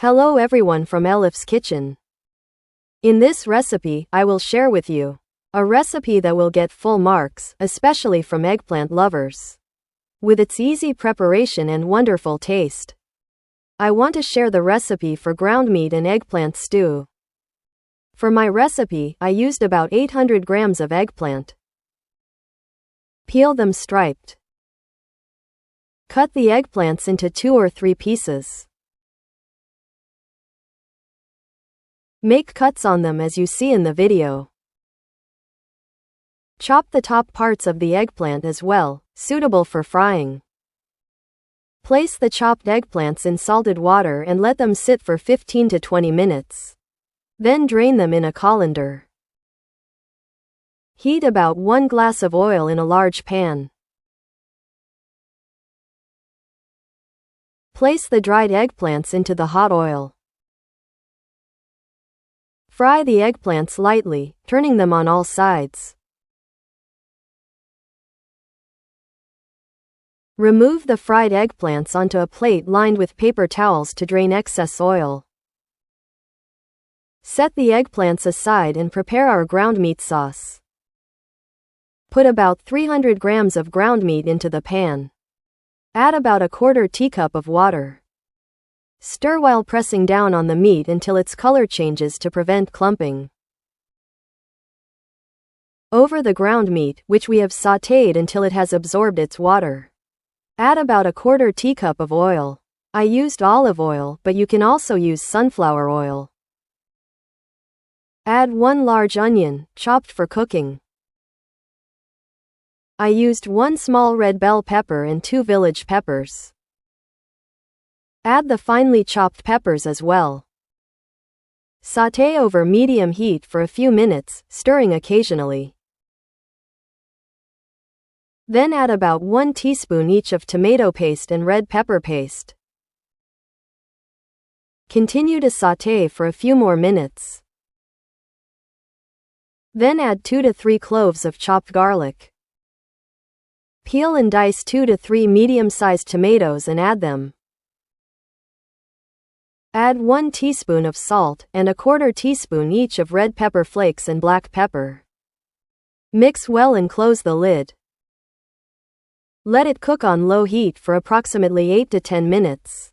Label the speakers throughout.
Speaker 1: Hello everyone from Elif's Kitchen. In this recipe, I will share with you a recipe that will get full marks, especially from eggplant lovers. With its easy preparation and wonderful taste. I want to share the recipe for ground meat and eggplant stew. For my recipe, I used about 800 grams of eggplant. Peel them striped. Cut the eggplants into two or three pieces. Make cuts on them as you see in the video. Chop the top parts of the eggplant as well, suitable for frying. Place the chopped eggplants in salted water and let them sit for 15 to 20 minutes. Then drain them in a colander. Heat about 1 glass of oil in a large pan. Place the dried eggplants into the hot oil. Fry the eggplants lightly, turning them on all sides. Remove the fried eggplants onto a plate lined with paper towels to drain excess oil. Set the eggplants aside and prepare our ground meat sauce. Put about 300 grams of ground meat into the pan. Add about a quarter teacup of water. Stir while pressing down on the meat until its color changes to prevent clumping. Over the ground meat, which we have sautéed until it has absorbed its water. Add about a quarter teacup of oil. I used olive oil, but you can also use sunflower oil. Add one large onion, chopped for cooking. I used one small red bell pepper and two village peppers. Add the finely chopped peppers as well. Sauté over medium heat for a few minutes, stirring occasionally. Then add about 1 teaspoon each of tomato paste and red pepper paste. Continue to sauté for a few more minutes. Then add 2 to 3 cloves of chopped garlic. Peel and dice 2 to 3 medium-sized tomatoes and add them. Add 1 teaspoon of salt and a quarter teaspoon each of red pepper flakes and black pepper. Mix well and close the lid. Let it cook on low heat for approximately 8 to 10 minutes.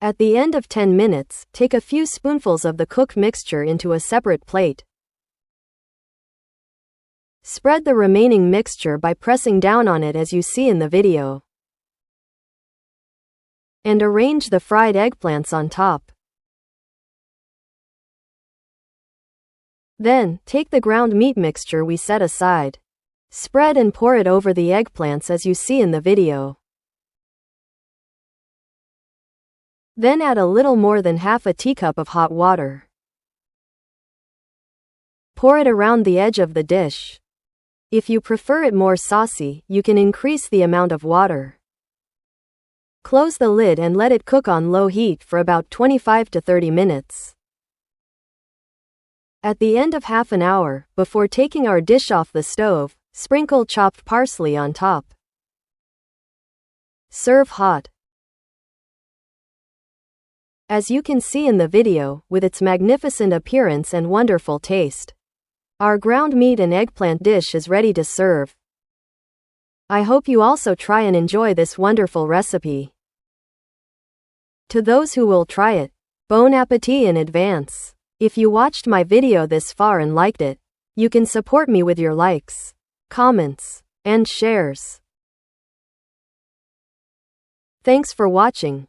Speaker 1: At the end of 10 minutes, take a few spoonfuls of the cooked mixture into a separate plate. Spread the remaining mixture by pressing down on it as you see in the video. And arrange the fried eggplants on top. Then, take the ground meat mixture we set aside. Spread and pour it over the eggplants as you see in the video. Then add a little more than half a teacup of hot water. Pour it around the edge of the dish. If you prefer it more saucy, you can increase the amount of water. Close the lid and let it cook on low heat for about 25 to 30 minutes. At the end of half an hour, before taking our dish off the stove, sprinkle chopped parsley on top. Serve hot. As you can see in the video, with its magnificent appearance and wonderful taste. Our ground meat and eggplant dish is ready to serve. I hope you also try and enjoy this wonderful recipe. To those who will try it, bon appetit in advance. If you watched my video this far and liked it, you can support me with your likes, comments, and shares. Thanks for watching.